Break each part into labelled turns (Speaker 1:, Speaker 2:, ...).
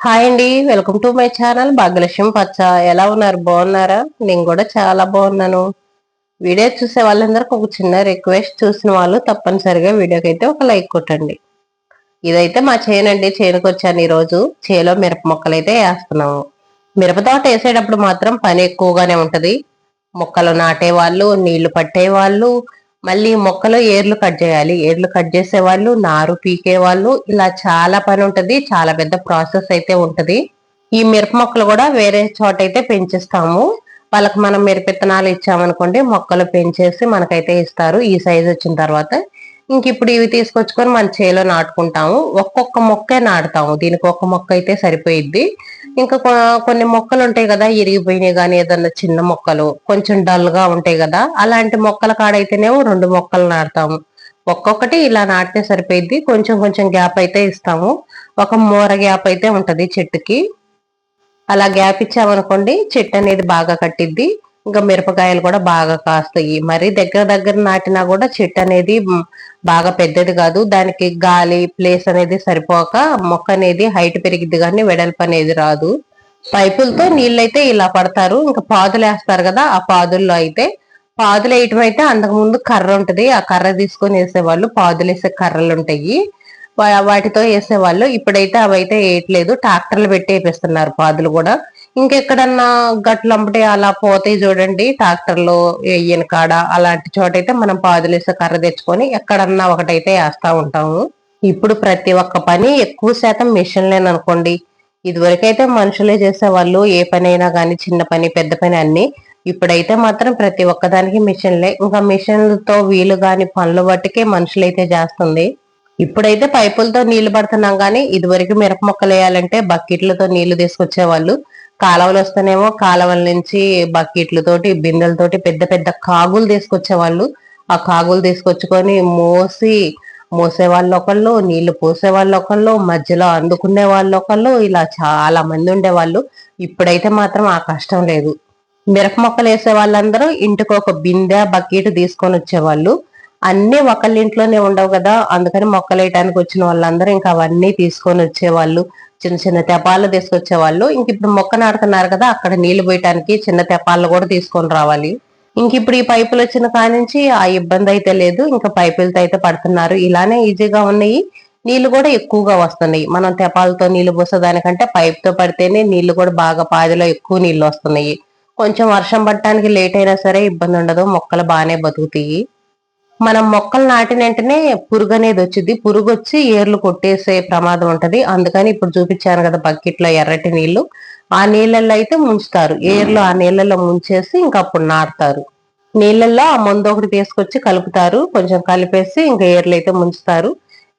Speaker 1: Hi అండి welcome to my channel Bhagyalakshmi పచ్చ. ఎలా ఉన్నారు? బాగున్నారా? నేను కూడా చాలా బాగున్నాను. వీడియో చూసే వాళ్ళందరికీ ఒక చిన్న రిక్వెస్ట్ చూసిన వాళ్ళు తప్పనిసరిగా వీడియోకి అయితే ఒక లైక్ కొట్టండి. ఇదైతే మా చేనండి చేనుకు వచ్చాను ఈరోజు. చేలో మిరప మొక్కలు అయితే వేస్తున్నాము. మిరప తోట వేసేటప్పుడు మాత్రం పని ఎక్కువగానే ఉంటుంది. మొక్కలు నాటే వాళ్ళు నీళ్ళు పట్టే వాళ్ళు మళ్ళీ మొక్కలో ఏర్లు కట్ చేయాలి. ఏర్లు కట్ చేసే వాళ్ళు నారు పీకే వాళ్ళు ఇలా చాలా పని ఉంటది. చాలా పెద్ద ప్రాసెస్ అయితే ఉంటది. ఈ మిరప మొక్కలు కూడా వేరే చోట అయితే పెంచిస్తాము. వాళ్ళకి మనం మిరపిత్తనాలు ఇచ్చామనుకోండి మొక్కలు పెంచేసి మనకైతే ఇస్తారు. ఈ సైజ్ వచ్చిన తర్వాత ఇంక ఇప్పుడు ఇవి తీసుకొచ్చుకొని మన చేలో నాటుకుంటాము. ఒక్కొక్క మొక్కే నాటుతాము. దీనికి ఒక్క మొక్క అయితే సరిపోయిద్ది. ఇంకా కొన్ని మొక్కలు ఉంటాయి కదా ఇరిగిపోయినాయి కానీ ఏదన్నా చిన్న మొక్కలు కొంచెం డల్గా ఉంటాయి కదా అలాంటి మొక్కల కాడైతేనేమో రెండు మొక్కలు నాటుతాము. ఒక్కొక్కటి ఇలా నాటితే సరిపోయిద్ది. కొంచెం కొంచెం గ్యాప్ అయితే ఇస్తాము. ఒక మూర గ్యాప్ అయితే ఉంటది చెట్టుకి. అలా గ్యాప్ ఇచ్చామనుకోండి చెట్టు అనేది బాగా కట్టిద్ది. ఇంకా మిరపకాయలు కూడా బాగా కాస్తాయి. మరి దగ్గర దగ్గర నాటినా కూడా చెట్టు అనేది బాగా పెద్దది కాదు. దానికి గాలి ప్లేస్ అనేది సరిపోక మొక్క అనేది హైట్ పెరిగిద్ది కానీ వెడల్పు అనేది రాదు. పైపులతో నీళ్ళైతే ఇలా పడతారు. ఇంకా పాదులు వేస్తారు కదా ఆ పాదుల్లో అయితే. పాదులు వేయటం అయితే అంతకు ముందు కర్ర ఉంటుంది. ఆ కర్ర తీసుకొని వేసేవాళ్ళు పాదులు వేసే కర్రలు ఉంటాయి. వాటితో వేసేవాళ్ళు. ఇప్పుడైతే అవైతే వేయట్లేదు. ట్రాక్టర్లు పెట్టి వేపిస్తున్నారు పాదులు కూడా. ఇంకెక్కడన్నా గట్లంబటి అలా పోతాయి చూడండి ట్రాక్టర్లు వేయని కాడ అలాంటి చోట అయితే మనం పాదులేసే కర్ర తెచ్చుకొని ఎక్కడన్నా ఒకటైతే వేస్తా ఉంటాము. ఇప్పుడు ప్రతి ఒక్క పని ఎక్కువ శాతం మిషన్లేననుకోండి ఇదివరకైతే మనుషులే చేసేవాళ్ళు ఏ పని అయినా కానీ చిన్న పని పెద్ద పని అన్ని ఇప్పుడైతే మాత్రం ప్రతి ఒక్కదానికి మిషన్లే. ఇంకా మిషన్లతో వీలు కాని పనులు బట్టికే మనుషులైతే చేస్తుంది. ఇప్పుడైతే పైపులతో నీళ్ళు పడుతున్నాం కానీ ఇదివరకు మిరప మొక్కలు వేయాలంటే బకెట్లతో నీళ్ళు తీసుకొచ్చేవాళ్ళు. కాలువలు వస్తేనేమో కాలువల నుంచి బకెట్లతోటి బిందెలతోటి పెద్ద పెద్ద కాగులు తీసుకొచ్చేవాళ్ళు. ఆ కాగులు తీసుకొచ్చుకొని మోసి మోసే వాళ్ళు ఒకళ్ళు నీళ్ళు పోసే వాళ్ళు ఒకళ్ళు మధ్యలో అందుకునే వాళ్ళు ఒకళ్ళు ఇలా చాలా మంది ఉండేవాళ్ళు. ఇప్పుడైతే మాత్రం ఆ కష్టం లేదు. మిరప మొక్కలు వేసే వాళ్ళందరూ ఇంటికి ఒక బిందె బకెట్ తీసుకొని వచ్చేవాళ్ళు అన్ని ఒకళ్ళింట్లోనే ఉండవు కదా. అందుకని మొక్కలేయటానికి వచ్చిన వాళ్ళందరూ ఇంకా అవన్నీ తీసుకొని వచ్చేవాళ్ళు. చిన్న చిన్న తెపాలు తీసుకొచ్చేవాళ్ళు. ఇంక ఇప్పుడు మొక్క నాడుతున్నారు కదా అక్కడ నీళ్ళు పోయటానికి చిన్న తెపాలు కూడా తీసుకొని రావాలి. ఇంక ఇప్పుడు ఈ పైపులు వచ్చిన కానించి ఆ ఇబ్బంది అయితే లేదు. ఇంకా పైపులతో అయితే పడుతున్నారు. ఇలానే ఈజీగా ఉన్నాయి. నీళ్ళు కూడా ఎక్కువగా వస్తున్నాయి. మనం తెపాలతో నీళ్ళు పోసేదానికంటే పైప్తో పడితేనే నీళ్ళు కూడా బాగా పాదిలో ఎక్కువ నీళ్ళు వస్తున్నాయి. కొంచెం వర్షం పట్టడానికి లేట్ అయినా సరే ఇబ్బంది ఉండదు. మొక్కలు బాగానే బతుకుతాయి. మనం మొక్కలు నాటిన వెంటనే పురుగు అనేది వచ్చింది పురుగు వచ్చి ఏర్లు కొట్టేసే ప్రమాదం ఉంటది. అందుకని ఇప్పుడు చూపించాను కదా బకెట్లో ఎర్రటి నీళ్ళు ఆ నీళ్ళల్లో అయితే ముంచుతారు. ఏర్లు ఆ నీళ్ళల్లో ముంచేసి ఇంకా అప్పుడు నాటుతారు. నీళ్ళల్లో ఆ మందు ఒకటి తీసుకొచ్చి కలుపుతారు. కొంచెం కలిపేసి ఇంకా ఏర్లు అయితే ముంచుతారు.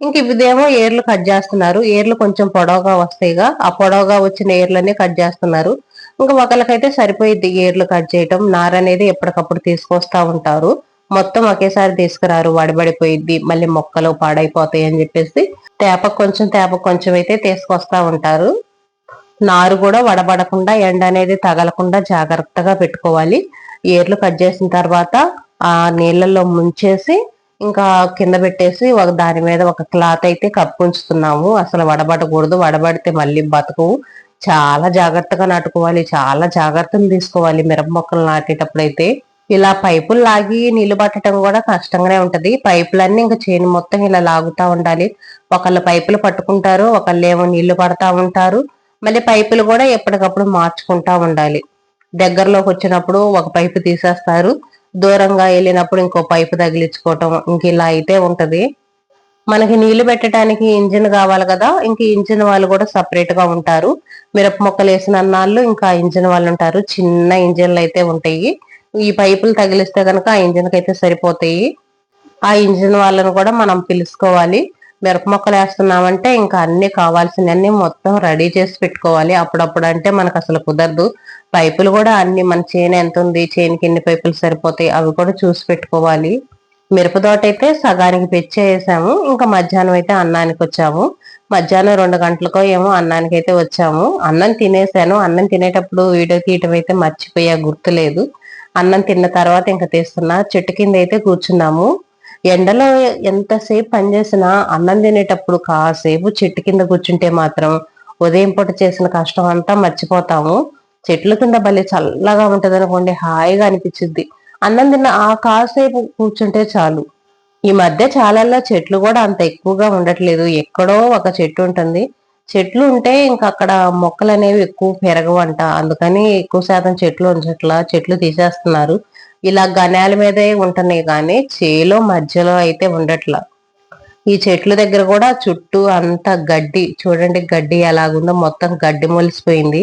Speaker 1: ఇంక ఇదేమో ఏర్లు కట్ చేస్తున్నారు. ఏర్లు కొంచెం పొడవుగా వస్తాయిగా. ఆ పొడవుగా వచ్చిన ఏర్లన్నీ కట్ చేస్తున్నారు. ఇంకా ఒకరికైతే సరిపోయిద్ది ఏర్లు కట్ చేయటం. నార అనేది ఎప్పటికప్పుడు తీసుకొస్తా ఉంటారు. మొత్తం ఒకేసారి తీసుకురారు. వడబడిపోయిద్ది మళ్ళీ మొక్కలు పాడైపోతాయి అని చెప్పేసి తేప కొంచెం తేప కొంచెం అయితే తీసుకొస్తా ఉంటారు. నారు కూడా వడబడకుండా ఎండ అనేది తగలకుండా జాగ్రత్తగా పెట్టుకోవాలి. ఏర్లు కట్ చేసిన తర్వాత ఆ నీళ్ళల్లో ముంచేసి ఇంకా కింద పెట్టేసి ఒక దాని మీద ఒక క్లాత్ అయితే కప్పు ఉంచుతున్నాము. అసలు వడబడకూడదు. వడబడితే మళ్ళీ బతుకు. చాలా జాగ్రత్తగా నాటుకోవాలి. చాలా జాగ్రత్తలు తీసుకోవాలి. మిరప మొక్కలు నాటేటప్పుడు అయితే ఇలా పైపులు లాగి నీళ్ళు పట్టడం కూడా కష్టంగానే ఉంటది. పైపులన్నీ ఇంకా చేను మొత్తం ఇలా లాగుతా ఉండాలి. ఒకళ్ళు పైపులు పట్టుకుంటారు ఒకళ్ళు ఏమో నీళ్ళు పడతా ఉంటారు. మళ్ళీ పైపులు కూడా ఎప్పటికప్పుడు మార్చుకుంటా ఉండాలి. దగ్గరలోకి వచ్చినప్పుడు ఒక పైపు తీసేస్తారు. దూరంగా వెళ్ళినప్పుడు ఇంకో పైపు తగిలించుకోవటం ఇంక ఇలా అయితే ఉంటది. మనకి నీళ్ళు పెట్టడానికి ఇంజిన్ కావాలి కదా ఇంక ఇంజిన్ వాళ్ళు కూడా సపరేట్గా ఉంటారు. మిరప మొక్కలు వేసిన అన్నాళ్ళు ఇంకా ఇంజిన్ వాళ్ళు ఉంటారు. చిన్న ఇంజిన్లు అయితే ఉంటాయి. ఈ పైపులు తగిలిస్తే కనుక ఆ ఇంజిన్కి అయితే సరిపోతాయి. ఆ ఇంజిన్ వాళ్ళని కూడా మనం పిలుచుకోవాలి మిరప మొక్కలు వేస్తున్నామంటే ఇంకా అన్ని కావాల్సినవన్నీ మొత్తం రెడీ చేసి పెట్టుకోవాలి. అప్పుడప్పుడు అంటే మనకు అసలు కుదరదు. పైపులు కూడా అన్ని మన చేను ఎంత ఉంది చేనుకి ఎన్ని పైపులు సరిపోతాయి అవి కూడా చూసి పెట్టుకోవాలి. మిరప తోట అయితే సగానికి పెచ్చేసాము. ఇంకా మధ్యాహ్నం అయితే అన్నానికి వచ్చాము. మధ్యాహ్నం రెండు గంటలకో ఏమో అన్నానికి అయితే వచ్చాము. అన్నం తినేసాను. అన్నం తినేటప్పుడు వీడియో తీయటం అయితే మర్చిపోయా గుర్తులేదు అన్నం తిన్న తర్వాత ఇంకా తీస్తున్నా. చెట్టు కింద అయితే కూర్చున్నాము. ఎండలో ఎంతసేపు పనిచేసినా అన్నం తినేటప్పుడు కాసేపు చెట్టు కింద కూర్చుంటే మాత్రం ఉదయం పూట చేసిన కష్టం అంతా మర్చిపోతాము. చెట్ల కింద భలే చల్లగా ఉంటుంది అనుకోండి హాయిగా అనిపించింది అన్నం తిన్న ఆ కాసేపు కూర్చుంటే చాలు. ఈ మధ్య చాలా చెట్లు కూడా అంత ఎక్కువగా ఉండట్లేదు. ఎక్కడో ఒక చెట్టు ఉంటుంది. చెట్లు ఉంటే ఇంకా అక్కడ మొక్కలు అనేవి ఎక్కువ పెరగవంట. అందుకని ఎక్కువ శాతం చెట్లు ఉంచట్లా చెట్లు తీసేస్తున్నారు. ఇలా గనాల మీదే ఉంటున్నాయి కానీ చేలో మధ్యలో అయితే ఉండట్లా. ఈ చెట్ల దగ్గర కూడా చుట్టూ అంత గడ్డి చూడండి గడ్డి ఎలాగుందో మొత్తం గడ్డి మొలిసిపోయింది.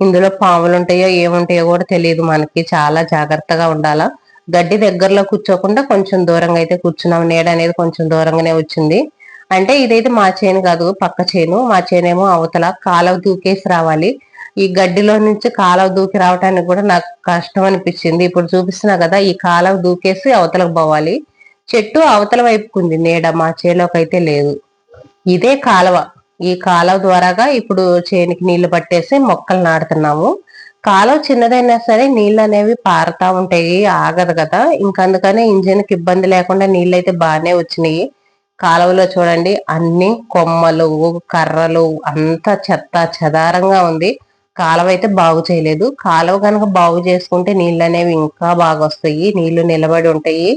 Speaker 1: ఇందులో పాములు ఉంటాయో ఏముంటాయో కూడా తెలియదు మనకి చాలా జాగ్రత్తగా ఉండాలా. గడ్డి దగ్గరలో కూర్చోకుండా కొంచెం దూరంగా అయితే కూర్చున్నాం. నీడ అనేది కొంచెం దూరంగానే వచ్చింది. అంటే ఇదైతే మా చేను కాదు పక్క చేను. మా చేనేమో అవతల కాలవ దూకేసి రావాలి. ఈ గడ్డిలో నుంచి కాలవ దూకి రావడానికి కూడా నాకు కష్టం అనిపించింది. ఇప్పుడు చూపిస్తున్నా కదా ఈ కాలవ దూకేసి అవతలకు పోవాలి. చెట్టు అవతల వైపుకుంది. నీడ మా చేలోకి అయితే లేదు. ఇదే కాలువ. ఈ కాలువ ద్వారాగా ఇప్పుడు చేనికి నీళ్ళు పట్టేసి మొక్కలు నాడుతున్నాము కాలువ చిన్నదైనా సరే నీళ్ళు అనేవి పారుతా ఉంటాయి. ఆగదు కదా. ఇంకందుకనే ఇంజిన్కి ఇబ్బంది లేకుండా నీళ్ళు అయితే బాగానే వచ్చినాయి. కాలువలో చూడండి అన్ని కొమ్మలు కర్రలు అంతా చెత్త చెదారంగా ఉంది. కాలువ అయితే బాగు చేయలేదు. కాలువ కనుక బాగు చేసుకుంటే నీళ్ళు అనేవి ఇంకా బాగా వస్తాయి నీళ్ళు నిలబడి ఉంటాయి.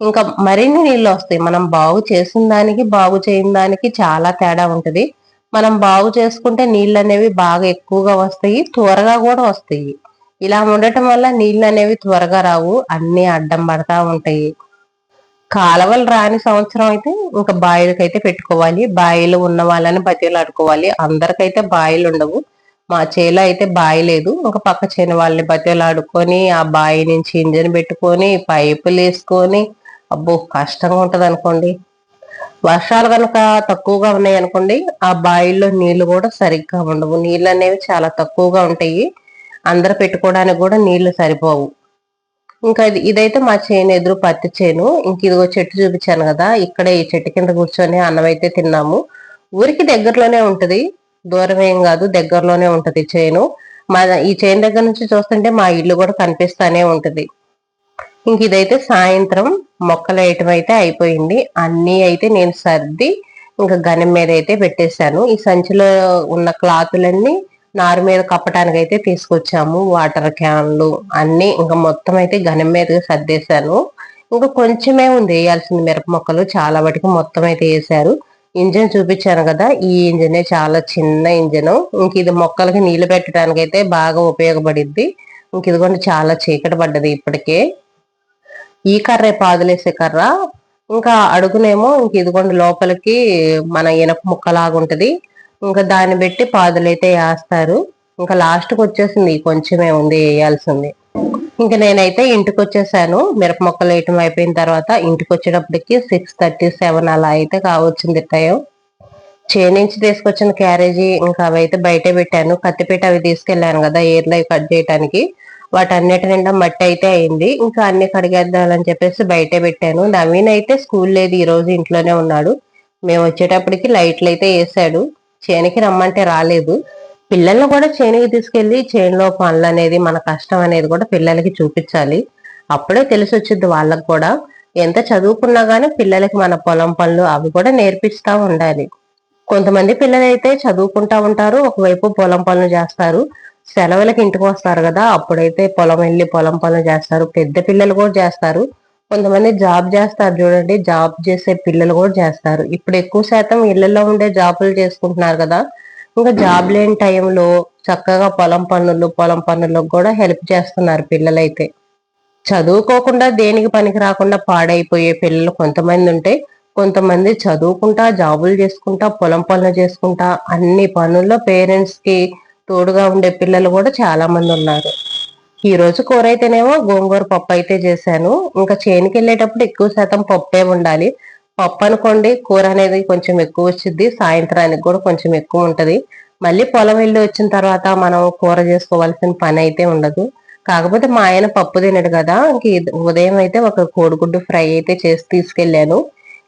Speaker 1: ఇంకా మరిన్ని నీళ్ళు వస్తాయి. మనం బాగు చేసిన దానికి బాగు చేయని దానికి చాలా తేడా ఉంటుంది. మనం బాగు చేసుకుంటే నీళ్ళు అనేవి బాగా ఎక్కువగా వస్తాయి. త్వరగా కూడా వస్తాయి. ఇలా ఉండటం వల్ల నీళ్ళు అనేవి త్వరగా రావు. అన్ని అడ్డం పడతా ఉంటాయి. కాలవలు రాని సంవత్సరం అయితే ఇంకా బాయిలకి అయితే పెట్టుకోవాలి. బాయిలు ఉన్న వాళ్ళని బతిలాడుకోవాలి. అందరికైతే బాయిలు ఉండవు. మా చేలో అయితే బాయి లేదు. ఒక పక్క చేను వాళ్ళని బతిలాడుకొని ఆ బాయి నుంచి ఇంజన్ పెట్టుకొని పైపులు వేసుకొని అబ్బో కష్టంగా ఉంటది అనుకోండి. వర్షాలు కనుక తక్కువగా ఉన్నాయి అనుకోండి ఆ బాయిల్లో నీళ్ళు కూడా సరిగ్గా ఉండవు. నీళ్ళు అనేవి చాలా తక్కువగా ఉంటాయి. అందరు పెట్టుకోవడానికి కూడా నీళ్ళు సరిపోవు. ఇంకా ఇది ఇదైతే మా చేను ఎదురు పత్తి చేను. ఇంక ఇదిగో చెట్టు చూపించాను కదా ఇక్కడే ఈ చెట్టు కింద కూర్చొని అన్నం అయితే తిన్నాము. ఊరికి దగ్గరలోనే ఉంటుంది దూరం ఏం కాదు దగ్గరలోనే ఉంటుంది చేను. మా ఈ చేను దగ్గర నుంచి చూస్తుంటే మా ఇల్లు కూడా కనిపిస్తానే ఉంటుంది. ఇంక ఇదైతే సాయంత్రం మొక్కలు వేయటం అయితే అయిపోయింది. అన్నీ అయితే నేను సర్ది ఇంకా గనం మీద అయితే పెట్టేశాను. ఈ సంచిలో ఉన్న క్లాతులన్నీ నారు మీద కప్పటానికి అయితే తీసుకొచ్చాము వాటర్ క్యాన్లు అన్ని ఇంకా మొత్తం అయితే గనం మీద సర్దేశాను. ఇంకా కొంచెమే ఉంది వేయాల్సింది మిరప మొక్కలు చాలా వాటికి మొత్తం అయితే వేసారు ఇంజన్ చూపించాను కదా ఈ ఇంజనే చాలా చిన్న ఇంజన్. ఇంక ఇది మొక్కలకి నీళ్ళు పెట్టడానికి అయితే బాగా ఉపయోగపడిద్ది. ఇంక ఇదిగోండి చాలా చీకటి పడ్డది ఇప్పటికే. ఈ కర్రే పాదులేసే కర్ర. ఇంకా అడుగునేమో ఇంక ఇదిగోండి లోపలికి మన ఇనప ముక్కలాగా ఉంటది ఇంకా దాన్ని పెట్టి పాదులైతే వేస్తారు. ఇంకా లాస్ట్కి వచ్చేసింది కొంచెమే ఉంది వేయాల్సింది. ఇంకా నేనైతే ఇంటికి వచ్చేసాను మిరప మొక్కలు వేయటం అయిపోయిన తర్వాత ఇంటికి వచ్చేటప్పటికి సిక్స్ థర్టీ సెవెన్ అలా అయితే కావచ్చింది టైం. చేనించి తీసుకొచ్చిన క్యారేజీ ఇంకా అవైతే బయటే పెట్టాను. కత్తిపెట్టి అవి తీసుకెళ్ళాను కదా ఏర్లో కట్ చేయడానికి వాటన్నిటి నిండా మట్టి అయితే అయింది. ఇంకా అన్ని కడిగేద్దామని చెప్పేసి బయటే పెట్టాను. నవీన్ అయితే స్కూల్ లేదు ఈ రోజు ఇంట్లోనే ఉన్నాడు. మేము వచ్చేటప్పటికి లైట్లు అయితే వేసాడు. చేనికి రమ్మంటే రాలేదు. పిల్లల్ని కూడా చేనికి తీసుకెళ్ళి చేనులో పనులు అనేది మన కష్టం అనేది కూడా పిల్లలకి చూపించాలి. అప్పుడే తెలిసి వచ్చింది వాళ్ళకు కూడా. ఎంత చదువుకున్నా గానీ పిల్లలకి మన పొలం పనులు అవి కూడా నేర్పిస్తా ఉండాలి. కొంతమంది పిల్లలు అయితే చదువుకుంటా ఉంటారు ఒకవైపు పొలం పనులు చేస్తారు. సెలవులకి ఇంటికి వస్తారు కదా అప్పుడైతే పొలం వెళ్ళి పొలం పనులు చేస్తారు. పెద్ద పిల్లలు కూడా చేస్తారు. కొంతమంది జాబ్ చేస్తారు చూడండి. జాబ్ చేసే పిల్లలు కూడా చేస్తారు. ఇప్పుడు ఎక్కువ శాతం ఇళ్ళలో ఉండే జాబులు చేసుకుంటున్నారు కదా. ఇంకా జాబ్ లేని టైంలో చక్కగా పొలం పనులు పొలం పనులకు కూడా హెల్ప్ చేస్తున్నారు పిల్లలైతే. చదువుకోకుండా దేనికి పనికి రాకుండా పాడైపోయే పిల్లలు కొంతమంది ఉంటే కొంతమంది చదువుకుంటా జాబులు చేసుకుంటా పొలం పనులు చేసుకుంటా అన్ని పనుల్లో పేరెంట్స్కి తోడుగా ఉండే పిల్లలు కూడా చాలా మంది ఉన్నారు. ఈ రోజు కూర అయితేనేమో గోంగూర పప్పు అయితే చేశాను. ఇంకా చేనికి వెళ్ళేటప్పుడు ఎక్కువ శాతం పప్పే ఉండాలి పప్పు అనుకోండి కూర అనేది కొంచెం ఎక్కువ వచ్చింది సాయంత్రానికి కూడా కొంచెం ఎక్కువ ఉంటుంది. మళ్ళీ పొలం వెళ్ళి వచ్చిన తర్వాత మనం కూర చేసుకోవాల్సిన పని అయితే ఉండదు. కాకపోతే మా ఆయన పప్పు తినడు కదా. ఇంక ఉదయం అయితే ఒక కోడిగుడ్డు ఫ్రై అయితే చేసి తీసుకెళ్ళాను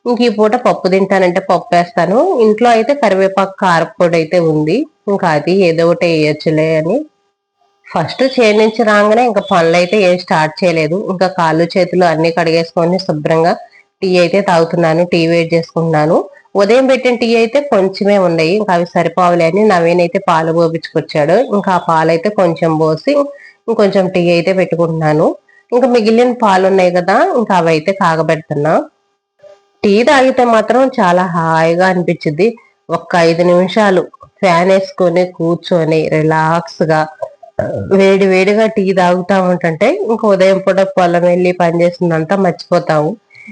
Speaker 1: ఇంక ఈ పూట పప్పు తింటానంటే పప్పు వేస్తాను. ఇంట్లో అయితే కరివేపాకు కారపొడి అయితే ఉంది. ఇంకా అది ఏదో ఒకటి వేయచ్చులే అని ఫస్ట్ చేయి నుంచి రాగానే ఇంకా పనులు అయితే ఏం స్టార్ట్ చేయలేదు. ఇంకా కాళ్ళు చేతులు అన్ని కడిగేసుకొని శుభ్రంగా టీ అయితే తాగుతున్నాను. టీ వెయిట్ చేసుకుంటున్నాను. ఉదయం పెట్టిన టీ అయితే కొంచెమే ఉన్నాయి. ఇంకా అవి సరిపోవాలి అని నవీన్ అయితే పాలు పోపించుకొచ్చాడు. ఇంకా ఆ పాలు అయితే కొంచెం పోసి ఇంకొంచెం టీ అయితే పెట్టుకుంటున్నాను. ఇంకా మిగిలిన పాలు ఉన్నాయి కదా ఇంకా అవి అయితే కాగబెడుతున్నా. టీ తాగితే మాత్రం చాలా హాయిగా అనిపించింది ఒక్క ఐదు నిమిషాలు ఫ్యాన్ వేసుకొని కూర్చొని రిలాక్స్గా వేడి వేడిగా టీ తాగుతా ఉంటుంటే ఇంకా ఉదయం పూట పొలం వెళ్ళి పని చేసిందంతా మర్చిపోతాము.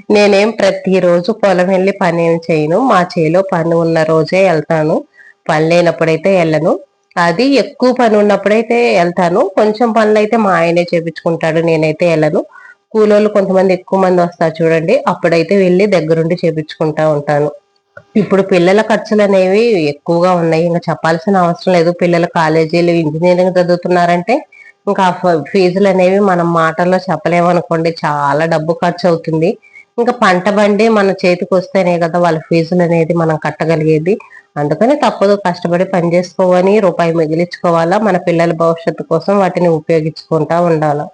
Speaker 1: నేనేం ప్రతిరోజు పొలం వెళ్ళి పని ఏం చేయను. మా చేలో పని ఉన్న రోజే వెళ్తాను. పని లేనప్పుడైతే వెళ్ళను. అది ఎక్కువ పని ఉన్నప్పుడైతే వెళ్తాను. కొంచెం పనులు అయితే మా ఆయనే చేపించుకుంటాడు. నేనైతే వెళ్ళను. కూలోళ్ళు కొంతమంది ఎక్కువ మంది వస్తారు చూడండి. అప్పుడైతే వెళ్ళి దగ్గరుండి చేపించుకుంటా ఉంటాను. ఇప్పుడు పిల్లల ఖర్చులు అనేవి ఎక్కువగా ఉన్నాయి. ఇంకా చెప్పాల్సిన అవసరం లేదు. పిల్లల కాలేజీలు ఇంజనీరింగ్ చదువుతున్నారంటే ఇంకా ఫీజులు అనేవి మనం మాటల్లో చెప్పలేమనుకోండి. చాలా డబ్బు ఖర్చు అవుతుంది ఇంకా పంట బండి మన చేతికి వస్తేనే కదా వాళ్ళ ఫీజులు అనేది మనం కట్టగలిగేది. అందుకని తప్పదు కష్టపడి పని చేసుకోవని రూపాయి మిగిలించుకోవాలా మన పిల్లల భవిష్యత్తు కోసం వాటిని ఉపయోగించుకుంటా ఉండాలా.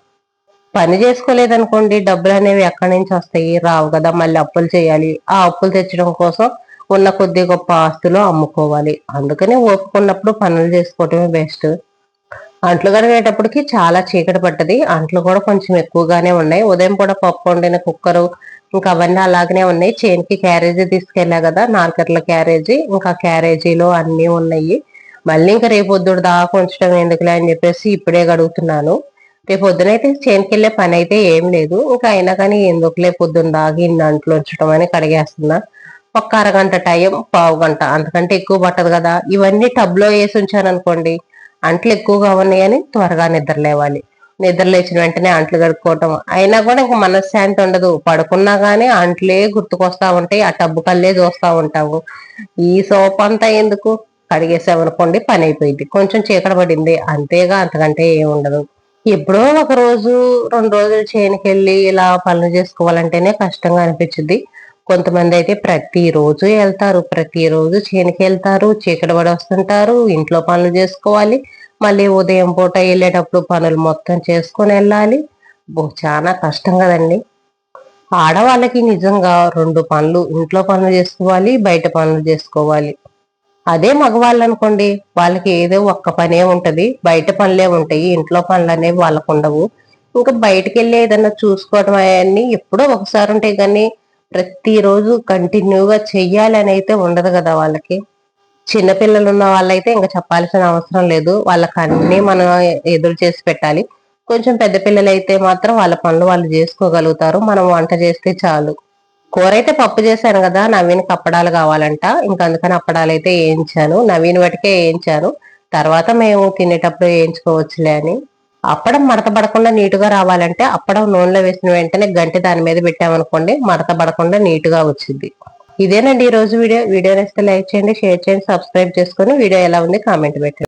Speaker 1: పని చేసుకోలేదనుకోండి డబ్బులు అనేవి ఎక్కడి నుంచి వస్తాయి? రావు కదా మళ్ళీ అప్పులు చేయాలి. ఆ అప్పులు తెచ్చడం కోసం ఉన్న కొద్ది గొప్ప ఆస్తులు అమ్ముకోవాలి. అందుకనే ఓపుకున్నప్పుడు పనులు చేసుకోవటమే బెస్ట్. అంట్లు కడిగేటప్పటికి చాలా చీకటి పట్టది అంట్లు కూడా కొంచెం ఎక్కువగానే ఉన్నాయి. ఉదయం కూడా పప్పు వండిన కుక్కరు ఇంకా అవన్నీ అలాగనే ఉన్నాయి. చేనికి క్యారేజీ తీసుకెళ్ళా కదా నాలుగట్ల క్యారేజీ ఇంకా క్యారేజీలో అన్నీ ఉన్నాయి. మళ్ళీ ఇంకా రేపు పొద్దుడు దాకా ఉంచడం ఎందుకులే అని చెప్పేసి ఇప్పుడే గడుగుతున్నాను. రేపు పొద్దునైతే వెళ్ళే పని అయితే ఏం లేదు. ఇంకా అయినా కానీ ఎందుకులే పొద్దున్న దాగి ఇన్ని అంట్లు ఉంచడం అని కడిగేస్తున్నా. ఒక్క అరగంట టైం పావు గంట అంతకంటే ఎక్కువ పట్టదు కదా. ఇవన్నీ టబ్లో వేసి ఉంచాను అనుకోండి అంట్లు ఎక్కువగా ఉన్నాయని త్వరగా నిద్ర లేవాలి. నిద్ర లేచిన వెంటనే అంట్లు కడుక్కోవటం. అయినా కూడా ఇంకా మనశ్శాంతి ఉండదు. పడుకున్నా కానీ అంట్లే గుర్తుకొస్తా ఉంటాయి ఆ టబ్బు కల్లే చూస్తా ఉంటాము ఈ సోప్ అంతా ఎందుకు? కడిగేసామనుకోండి పని అయిపోయింది. కొంచెం చీకట పడింది అంతేగా అంతకంటే ఏమి ఉండదు. ఎప్పుడో ఒక రోజు రెండు రోజులు చేయనికెళ్ళి ఇలా పనులు చేసుకోవాలంటేనే కష్టంగా అనిపించింది కొంతమంది అయితే ప్రతిరోజు వెళ్తారు ప్రతిరోజు చేనికి వెళ్తారు చీకటి పడి వస్తుంటారు ఇంట్లో పనులు చేసుకోవాలి. మళ్ళీ ఉదయం పూట వెళ్ళేటప్పుడు పనులు మొత్తం చేసుకొని వెళ్ళాలి. చాలా కష్టం కదండి. ఆడవాళ్ళకి నిజంగా రెండు పనులు ఇంట్లో పనులు చేసుకోవాలి బయట పనులు చేసుకోవాలి. అదే మగవాళ్ళు అనుకోండి వాళ్ళకి ఏదో ఒక్క పనే ఉంటది బయట పనులే ఉంటాయి ఇంట్లో పనులు అనేవి వాళ్ళకు ఉండవు. ఇంకా బయటకు వెళ్ళి ఏదన్నా చూసుకోవడం అవన్నీ ఎప్పుడో ఒకసారి ఉంటాయి కానీ ప్రతిరోజు కంటిన్యూగా చెయ్యాలి అని అయితే ఉండదు కదా వాళ్ళకి. చిన్నపిల్లలు ఉన్న వాళ్ళైతే ఇంకా చెప్పాల్సిన అవసరం లేదు. వాళ్ళకి అన్ని మనం ఎదురు చేసి పెట్టాలి. కొంచెం పెద్ద పిల్లలు అయితే మాత్రం వాళ్ళ పనులు వాళ్ళు చేసుకోగలుగుతారు. మనం వంట చేస్తే చాలు. కూర అయితే పప్పు చేశాను కదా నవీన్కి అప్పడాలు కావాలంట. ఇంకా అందుకని అప్పడాలు అయితే వేయించాను. నవీన్ వాటికే వేయించాను. తర్వాత మేము తినేటప్పుడు వేయించుకోవచ్చులే అని. అప్పడం మడత పడకుండా నీటుగా రావాలంటే అప్పడం నూనెలో వేసిన వెంటనే గంటి దాని మీద పెట్టామనుకోండి మడత పడకుండా నీటుగా వచ్చింది ఇదేనండి ఈ రోజు వీడియో. వీడియో నచ్చితే లైక్ చేయండి షేర్ చేయండి సబ్స్క్రైబ్ చేసుకొని వీడియో ఎలా ఉంది కామెంట్ పెట్టండి.